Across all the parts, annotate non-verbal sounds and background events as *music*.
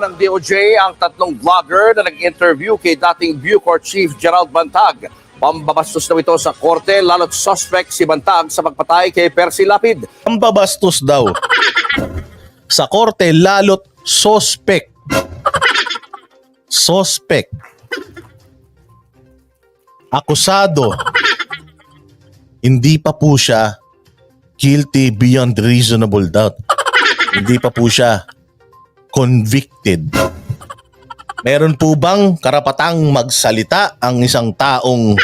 ng DOJ ang tatlong vlogger na nag-interview kay dating Bucor Chief Gerald Bantag. Pambabastos daw ito sa korte, lalo't suspect si Bantag sa pagpatay kay Percy Lapid. Ang babastos daw *laughs* sa korte lalot sospek. Sospek. Akusado. Hindi pa po siya guilty beyond reasonable doubt. Hindi pa po siya convicted. Meron po bang karapatang magsalita ang isang taong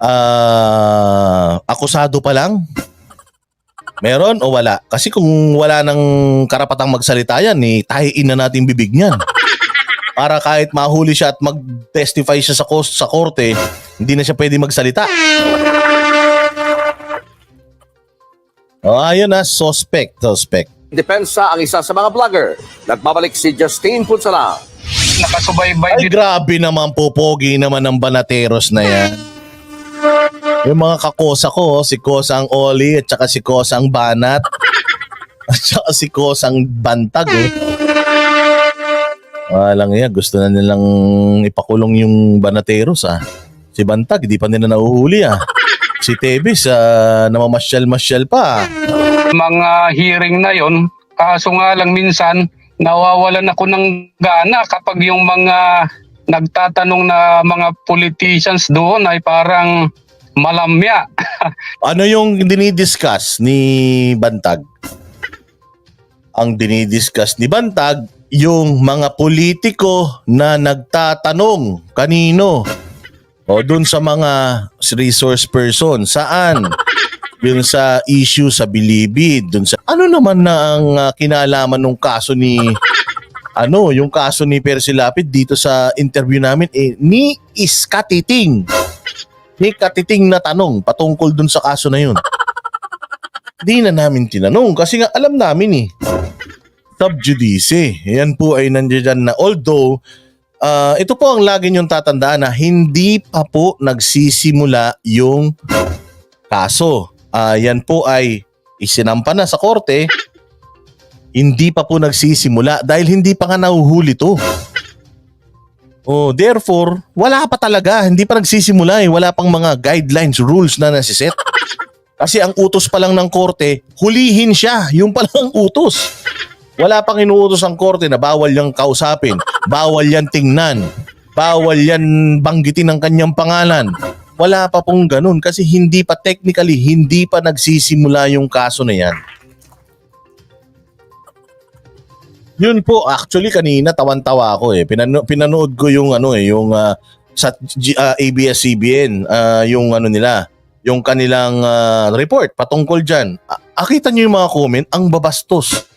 ah akusado pa lang? Meron o wala? Kasi kung wala ng karapatang magsalita yan, eh, tahiin na natin bibig niyan. Para kahit mahuli siya at mag-testify siya sa, kos- sa korte, hindi na siya pwede magsalita. O ayun na, suspect, suspect. Depensa ang isa sa mga vlogger. Nagbabalik si Justine Punsala. nakasubaybay Ay dito grabe naman po, pogi naman ng banateros na yan. Yung mga kakosa ko, si Kosang Oli at saka si Kosang Banat at saka si Kosang Bantag. Oh. Walang yan, gusto na nilang ipakulong yung banateros ah. Si Bantag, di pa nila nahuhuli ah. Si Tebis, ah, namamasyal-masyal pa. mga hearing na yon kaso nga lang minsan nawawalan ako ng gana kapag yung mga nagtatanong na mga politicians doon ay parang malamya *laughs* Ano yung dinidiscuss ni Bantag? Ang dinidiscuss ni Bantag, yung mga politiko na nagtatanong kanino o dun sa mga resource person, saan? *laughs* Yung sa issue sa Bilibid, dun sa ano naman na ang ah, kinalaman ng kaso ni ano, yung kaso ni Percy Lapid dito sa interview namin eh ni Iskatiting may katiting na tanong patungkol dun sa kaso na yun. Di na namin tinanong kasi nga alam namin eh. Sub judice. Yan po ay nandiyan na although ah, ito po ang lagi niyong tatandaan na hindi pa po nagsisimula yung kaso. Ah, yan po ay isinampa na sa korte. Hindi pa po nagsisimula dahil hindi pa nga nahuhuli to. Oh, therefore, wala pa talaga. Hindi pa nagsisimula eh. Wala pang mga guidelines, rules na nasiset. Kasi ang utos pa lang ng korte, hulihin siya. Yung pa lang ang utos. Wala pang inuutos ang korte na bawal yang kausapin, bawal yan tingnan, bawal yan banggitin ang kanyang pangalan. Wala pa pong ganun kasi hindi pa technically, hindi pa nagsisimula yung kaso na yan. Yun po, actually kanina tawan-tawa ako eh. Pinano- pinanood ko yung ano eh, yung ah, sa G- ah, ABS-CBN, ah, yung ano nila, yung kanilang ah, report patungkol dyan. A- akita nyo yung mga comment, ang babastos.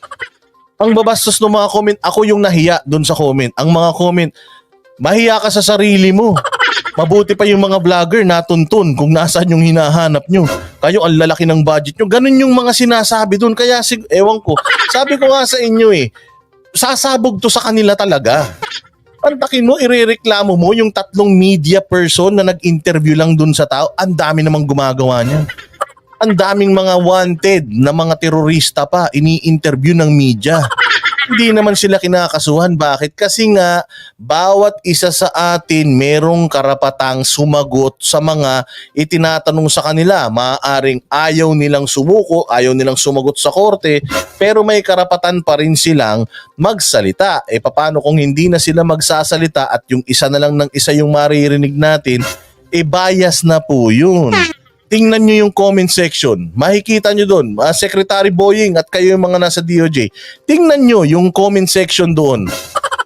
Ang babastos ng mga comment, ako yung nahiya dun sa comment. Ang mga comment, mahiya ka sa sarili mo. *laughs* Mabuti pa yung mga vlogger natuntun kung nasaan yung hinahanap nyo. Kayo ang lalaki ng budget nyo. Ganun yung mga sinasabi dun. Kaya sig- ewan ko. Sabi ko nga sa inyo eh, sasabog to sa kanila talaga. Pantakin mo, irereklamo mo yung tatlong media person na nag-interview lang dun sa tao. Ang dami namang gumagawa niyan. Ang daming mga wanted na mga terorista pa ini-interview ng media. *laughs* Hindi naman sila kinakasuhan. Bakit? Kasi nga, bawat isa sa atin merong karapatang sumagot sa mga itinatanong sa kanila. Maaaring ayaw nilang sumuko, ayaw nilang sumagot sa korte, pero may karapatan pa rin silang magsalita. E paano kung hindi na sila magsasalita at yung isa na lang ng isa yung maririnig natin, e bias na po yun. Tingnan nyo yung comment section. Makikita nyo doon, ah, Secretary Boying at kayo yung mga nasa DOJ. Tingnan nyo yung comment section doon.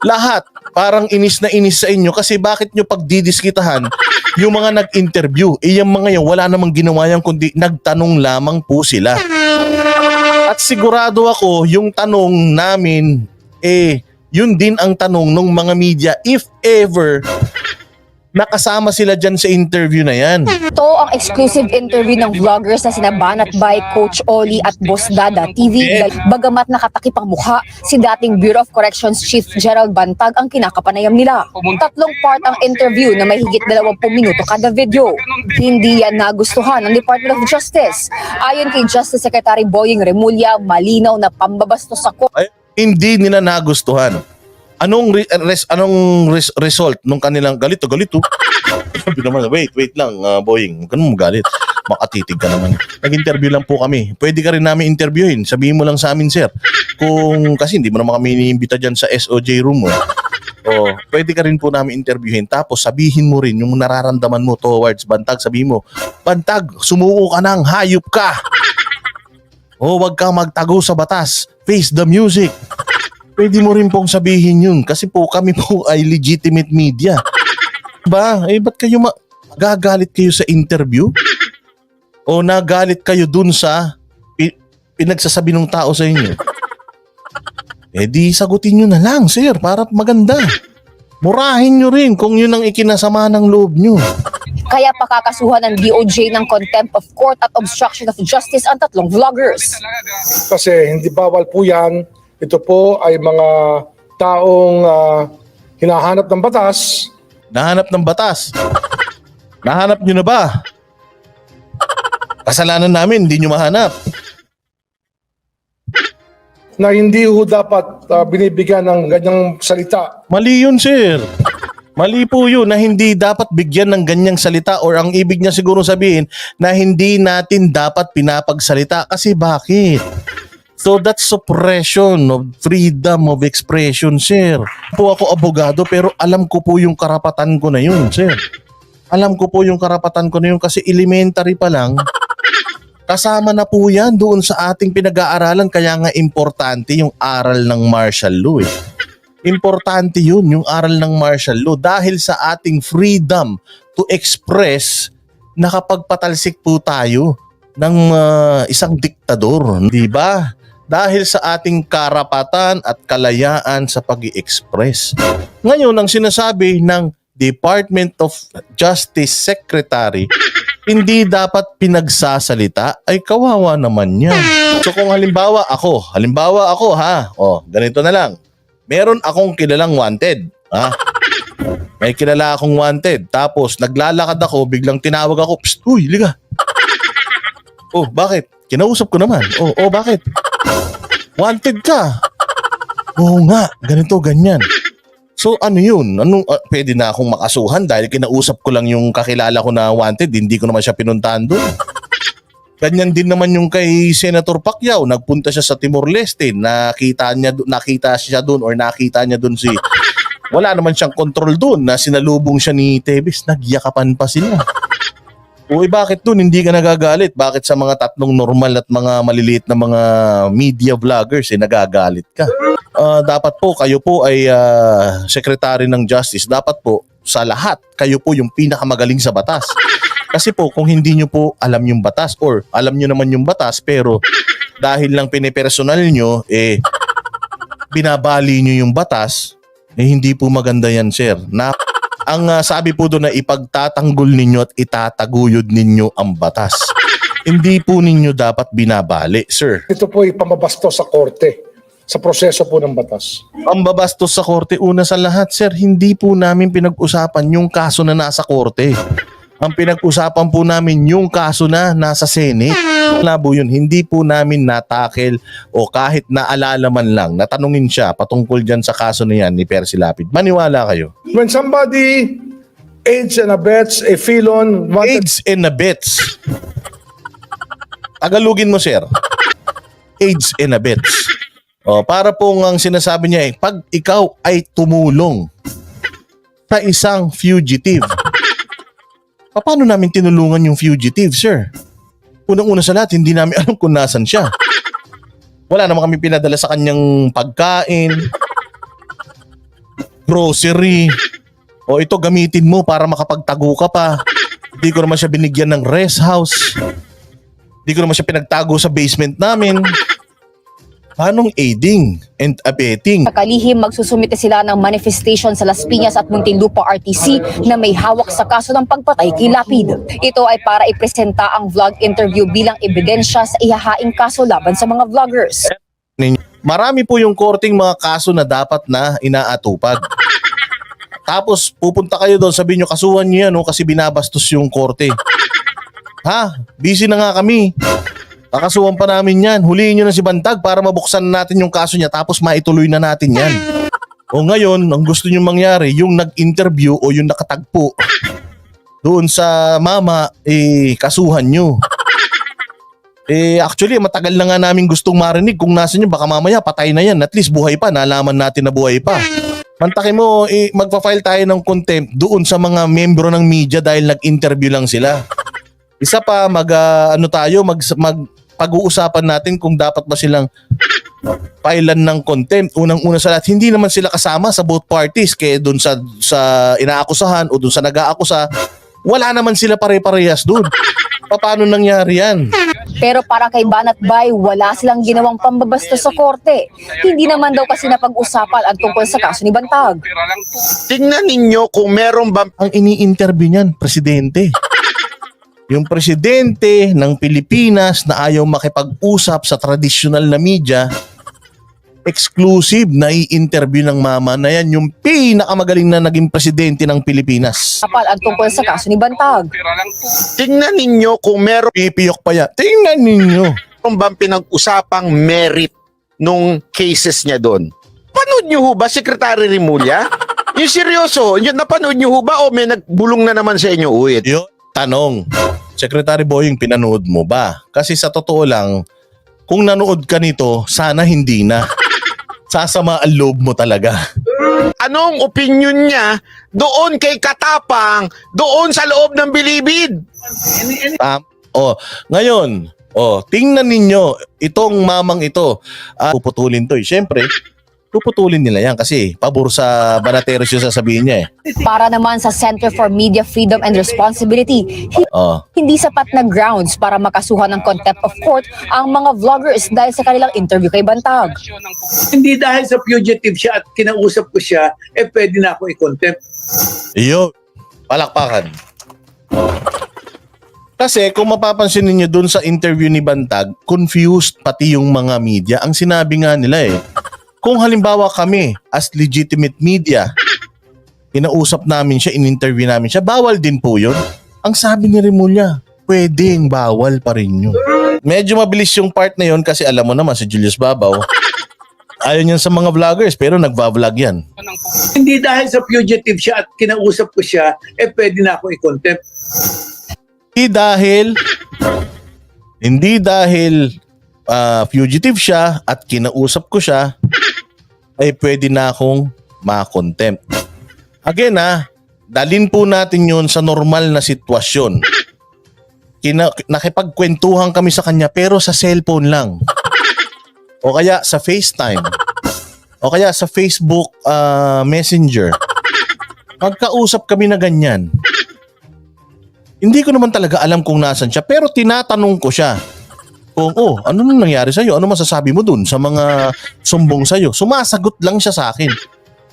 Lahat parang inis na inis sa inyo kasi bakit nyo pagdidiskitahan yung mga nag-interview. Eh yung mga yan, wala namang ginawa yan kundi nagtanong lamang po sila. At sigurado ako, yung tanong namin, eh, yun din ang tanong ng mga media if ever nakasama sila dyan sa interview na yan. Ito ang exclusive interview ng vloggers na sinabanat by Coach Oli at Boss Dada TV. Bagamat nakatakip ang mukha, si dating Bureau of Corrections Chief Gerald Bantag ang kinakapanayam nila. Tatlong part ang interview na may higit 20 minuto kada video. Hindi yan nagustuhan ng Department of Justice. Ayon kay Justice Secretary Boying Remulla, malinaw na pambabastos sa Hindi nila nagustuhan. Anong re- res- anong res- result nung kanilang galito galito? *laughs* Sabi naman, wait, wait lang, ah, Boying. Huwag ka naman magalit. Makatitig ka naman. Nag-interview lang po kami. Pwede ka rin namin interviewin. Sabihin mo lang sa amin, sir. Kung, kasi hindi mo naman kami iniimbita dyan sa SOJ room mo. O, pwede ka rin po namin interviewin. Tapos sabihin mo rin yung nararamdaman mo towards Bantag. Sabihin mo, Bantag, sumuko ka ng hayop ka. O, wag kang magtago sa batas. Face the music. Pwede mo rin pong sabihin yun kasi po kami po *laughs* ay legitimate media. Ba? Eh, ba't kayo ma- gagalit kayo sa interview? O nagalit kayo dun sa pi- pinagsasabi ng tao sa inyo? Eh di sagutin nyo na lang, sir, para maganda. Murahin nyo rin kung yun ang ikinasama ng loob nyo. Kaya pakakasuhan ng DOJ ng contempt of court at obstruction of justice ang tatlong vloggers. kasi hindi bawal po yan. Ito po ay mga taong ah, hinahanap ng batas Nahanap ng batas. Nahanap nyo na ba? Kasalanan namin, hindi nyo mahanap. na hindi ho dapat ah, binibigyan ng ganyang salita. Mali yun, sir. Mali po yun na hindi dapat bigyan ng ganyang salita or ang ibig niya siguro sabihin na hindi natin dapat pinapagsalita. Kasi bakit? So that's suppression of freedom of expression, sir. Po ako abogado pero alam ko po yung karapatan ko na yun, sir. Alam ko po yung karapatan ko na yun kasi elementary pa lang. Kasama na po yan doon sa ating pinag-aaralan kaya nga importante yung aral ng martial law eh. Importante yun, yung aral ng martial law dahil sa ating freedom to express nakapagpatalsik po tayo ng ah, isang diktador, di ba? Dahil sa ating karapatan at kalayaan sa pag express Ngayon, ang sinasabi ng Department of Justice Secretary, hindi dapat pinagsasalita, ay kawawa naman yan. So kung halimbawa ako, halimbawa ako ha, oh, ganito na lang meron akong kilalang wanted. Ha? May kilala akong wanted. Tapos naglalakad ako, biglang tinawag ako, Psst, uy, liga. Oh, bakit? Kinausap ko naman. Oh, oh, bakit? Wanted ka. Oo nga, ganito, ganyan. So ano yun? Anong, ah, pwede na akong makasuhan dahil kinausap ko lang yung kakilala ko na wanted, hindi ko naman siya pinuntahan doon. Ganyan din naman yung kay Senator Pacquiao, nagpunta siya sa Timor-Leste, nakita niya nakita siya doon or nakita niya doon si wala naman siyang control doon na sinalubong siya ni Tevez, nagyakapan pa sila. Uy, bakit doon hindi ka nagagalit? Bakit sa mga tatlong normal at mga maliliit na mga media vloggers eh nagagalit ka? Ah, dapat po kayo po ay ah, secretary ng justice. Dapat po sa lahat kayo po yung pinakamagaling sa batas. Kasi po kung hindi nyo po alam yung batas or alam nyo naman yung batas pero dahil lang pinipersonal nyo eh binabali nyo yung batas eh hindi po maganda yan sir. Na ang ah, sabi po doon na ipagtatanggol ninyo at itataguyod ninyo ang batas. *laughs* Hindi po ninyo dapat binabali, sir. Ito po ay pamabasto sa korte sa proseso po ng batas. Ang babastos sa korte, una sa lahat, sir, hindi po namin pinag-usapan yung kaso na nasa korte. Ang pinag-usapan po namin yung kaso na nasa Senate. Labo yun, hindi po namin natakel o kahit naalala man lang, natanungin siya patungkol dyan sa kaso na yan ni Percy Lapid. Maniwala kayo. When somebody aids and abets a felon wanted AIDS and abets. Tagalugin mo, sir. AIDS and abets. O, para pong ang sinasabi niya eh, pag ikaw ay tumulong sa isang fugitive, paano namin tinulungan yung fugitive, sir? Unang-una sa lahat, hindi namin *laughs* alam kung nasan siya. Wala naman kami pinadala sa kanyang pagkain, grocery, o ito gamitin mo para makapagtago ka pa. Hindi ko naman siya binigyan ng rest house. Hindi ko naman siya pinagtago sa basement namin. Paanong aiding and abetting? Kalihim magsusumite sila ng manifestation sa Las Piñas at Muntinlupa RTC na may hawak sa kaso ng pagpatay kay Lapid. Ito ay para ipresenta ang vlog interview bilang ebidensya sa ihahaing kaso laban sa mga vloggers. Marami po yung korting mga kaso na dapat na inaatupag. Tapos pupunta kayo doon, sabihin nyo, kasuhan nyo yan oh, kasi binabastos yung korte. Ha? Busy na nga kami. Kakasuhan pa namin yan. Huliin nyo na si Bantag para mabuksan natin yung kaso niya tapos maituloy na natin yan. O ngayon, ang gusto nyo mangyari, yung nag-interview o yung nakatagpo doon sa mama, eh, kasuhan nyo. Eh, actually, matagal na nga namin gustong marinig kung nasa nyo, baka mamaya patay na yan. At least buhay pa, nalaman natin na buhay pa. Mantakin mo, eh, magpa-file tayo ng contempt doon sa mga membro ng media dahil nag-interview lang sila. Isa pa, mag, ah, ano tayo, mag, mag, pag-uusapan natin kung dapat ba silang filean ng contempt. Unang-una sa lahat, hindi naman sila kasama sa both parties. Kaya doon sa, sa inaakusahan o doon sa nag-aakusa, wala naman sila pare-parehas doon. Paano nangyari yan? Pero para kay Banat Bay, wala silang ginawang pambabasta sa korte. Hindi naman daw kasi napag-usapan ang tungkol sa kaso ni Bantag. Tingnan ninyo kung meron ba Ang ini-interview niyan, presidente. Yung presidente ng Pilipinas na ayaw makipag-usap sa traditional na media, exclusive na i-interview ng mama na yan yung pinakamagaling na naging presidente ng Pilipinas. Kapal ang tungkol sa kaso ni Bantag. Tingnan ninyo kung meron Pipiyok pa yan. Tingnan ninyo. bang pinag-usapang merit nung cases niya doon. Panood niyo ho ba, Secretary Rimulya? *laughs* yung seryoso, yun, napanood niyo ho ba o may nagbulong na naman sa inyo uwit? Yun, tanong. Secretary Boying, pinanood mo ba? Kasi sa totoo lang, kung nanood ka nito, sana hindi na. *laughs* Sasama ang loob mo talaga. Anong opinion niya doon kay Katapang, doon sa loob ng bilibid? Tam- oh, ngayon, oh, tingnan ninyo itong mamang ito. Ah, puputulin to eh. Siyempre, puputulin nila yan kasi pabor sa Banateros yung sasabihin niya eh. Para naman sa Center for Media Freedom and Responsibility, Oh, hindi sapat na grounds para makasuhan ng contempt of court ang mga vloggers dahil sa kanilang interview kay Bantag. Hindi dahil sa fugitive siya at kinausap ko siya, eh pwede na ako i-contempt. iyo. Palakpakan. Kasi kung mapapansin ninyo dun sa interview ni Bantag, confused pati yung mga media. Ang sinabi nga nila eh, kung halimbawa kami as legitimate media, inausap namin siya, in-interview namin siya, bawal din po yun. Ang sabi ni Remulla, pwedeng bawal pa rin yun. Medyo mabilis yung part na yun kasi alam mo naman si Julius Babaw, ayaw niyan sa mga vloggers pero nagbablog yan. Hindi dahil sa fugitive siya at kinausap ko siya, eh pwede na ako i-contempt. Hindi dahil hindi dahil ah, fugitive siya at kinausap ko siya ay pwede na akong ma-contempt. Again ah, dalin po natin yun sa normal na sitwasyon. Kina, nakipagkwentuhan kami sa kanya pero sa cellphone lang. O kaya sa FaceTime. O kaya sa Facebook ah, Messenger. Magkausap kami na ganyan. Hindi ko naman talaga alam kung nasan siya pero tinatanong ko siya. Kung, oh, ano nang nangyari sa'yo? Ano masasabi mo dun sa mga sumbong sa'yo? Sumasagot lang siya sa akin.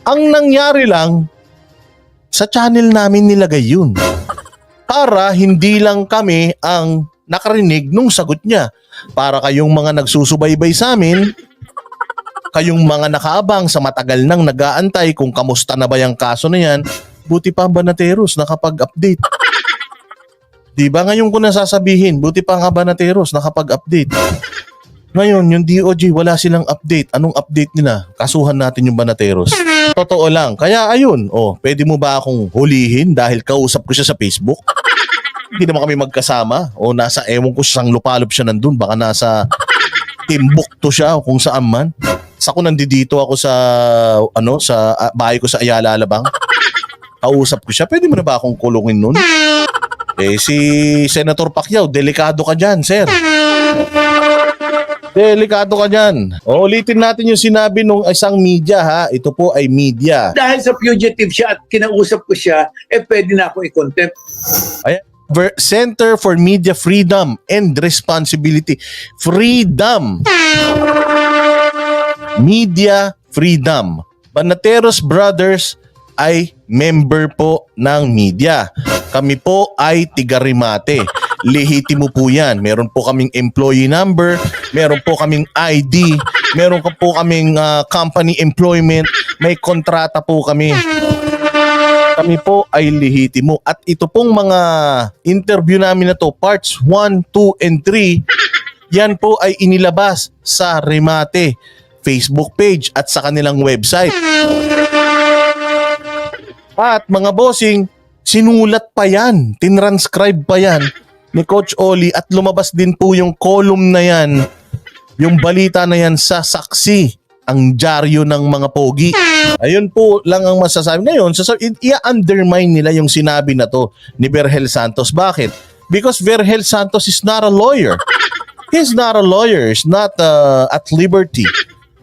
Ang nangyari lang, sa channel namin nilagay yun. Para hindi lang kami ang nakarinig nung sagot niya. Para kayong mga nagsusubaybay sa amin, kayong mga nakaabang sa matagal nang nag-aantay kung kamusta na ba yung kaso na yan, buti pa ang Banateros nakapag-update. Di ba ngayon ko nasasabihin, buti pa nga Banateros nakapag-update. Ngayon, yung DOJ, wala silang update. Anong update nila? Kasuhan natin yung Banateros. Totoo lang. Kaya ayun, oh, pwede mo ba akong hulihin dahil kausap ko siya sa Facebook? Hindi naman kami magkasama. O nasa, ewan ko siyang lupalop siya nandun. Baka nasa Timbuktu siya o kung saan man. Sa ko nandito ako sa, ano, sa ah, bahay ko sa Ayala Alabang. Kausap ko siya. Pwede mo na ba akong kulungin nun? Eh, si Senator Pacquiao, delikado ka dyan, sir. Delikado ka dyan. O, ulitin natin yung sinabi nung isang media, ha? Ito po ay media. Dahil sa fugitive siya at kinausap ko siya, eh pwede na ako i-contempt. Ver- Center for Media Freedom and Responsibility. Freedom. Media Freedom. Banateros Brothers ay member po ng media. Kami po ay tigarimate. *laughs* Lehitimo po yan. Meron po kaming employee number, meron po kaming ID, meron ka po kaming ah, company employment, may kontrata po kami kami po ay lehitimo. At ito pong mga interview namin na to, parts 1, 2, and 3, yan po ay inilabas sa Remate Facebook page at sa kanilang website. At mga bossing, sinulat pa yan, tinranscribe pa yan ni Coach Oli at lumabas din po yung column na yan, yung balita na yan sa saksi, ang dyaryo ng mga pogi. Ayun po lang ang masasabi. Ngayon, i-undermine nila yung sinabi na to ni Vergel Santos. Bakit? Because Vergel Santos is not a lawyer. He's not a lawyer. He's not uh, at liberty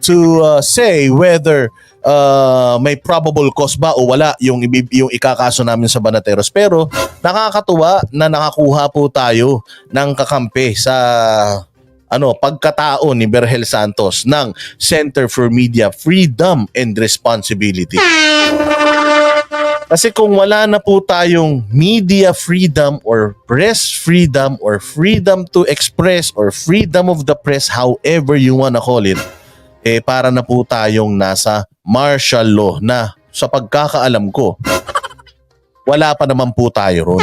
to uh, say whether uh, may probable cause ba o wala yung, yung ikakaso namin sa Banateros. Pero nakakatuwa na nakakuha po tayo ng kakampi sa ano pagkatao ni Berhel Santos ng Center for Media Freedom and Responsibility. Kasi kung wala na po tayong media freedom or press freedom or freedom to express or freedom of the press however you wanna call it, eh para na po tayong nasa martial law na sa pagkakaalam ko, wala pa naman po tayo ron.